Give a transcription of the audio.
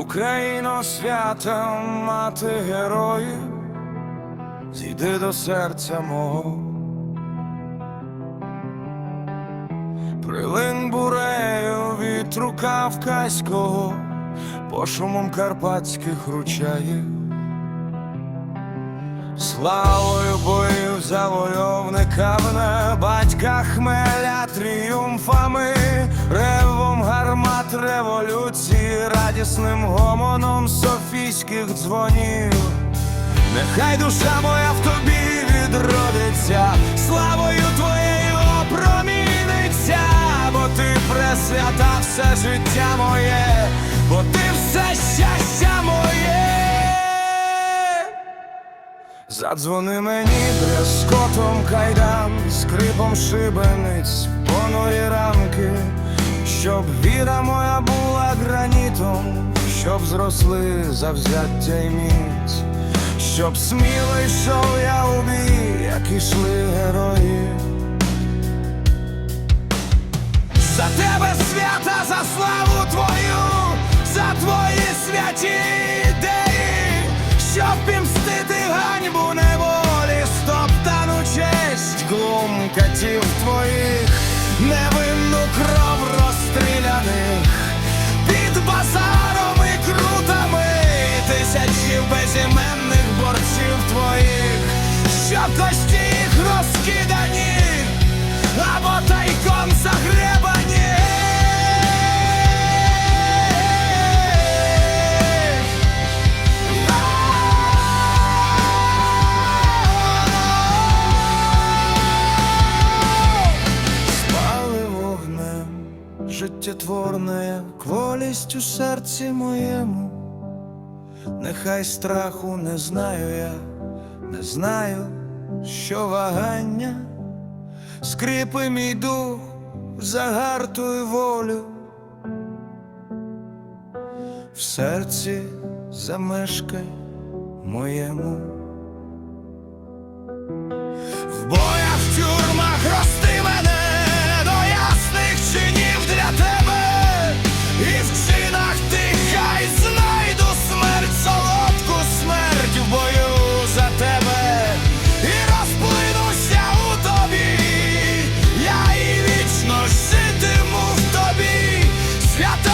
Україно свята, мати героїв, зійди до серця мого. Прилин бурею вітру кавказького, по шумом карпатських ручаїв. Славою боїв завойовниками, батька хмеля тріумфами, радісним гомоном софійських дзвонів. Нехай душа моя в тобі відродиться, славою твоєю опроміниться, бо ти пресвята все життя моє, бо ти все щастя моє. Задзвони мені брязкотом кайдан, скрипом шибениць, понурі ранки, щоб віра моя була гранітом, щоб зросли завзяття й міць, щоб сміло йшов я у бій, як ішли герої. За тебе свята, за славу твою, за твої святі ідеї, щоб пімстити ганьбу неволі, стоптану честь глум катів твоїх, невинну життєтворне, кволість у серці моєму. Нехай страху не знаю я, не знаю, що вагання скріпи мій дух, загартуй волю. В серці замешкай моєму. świata.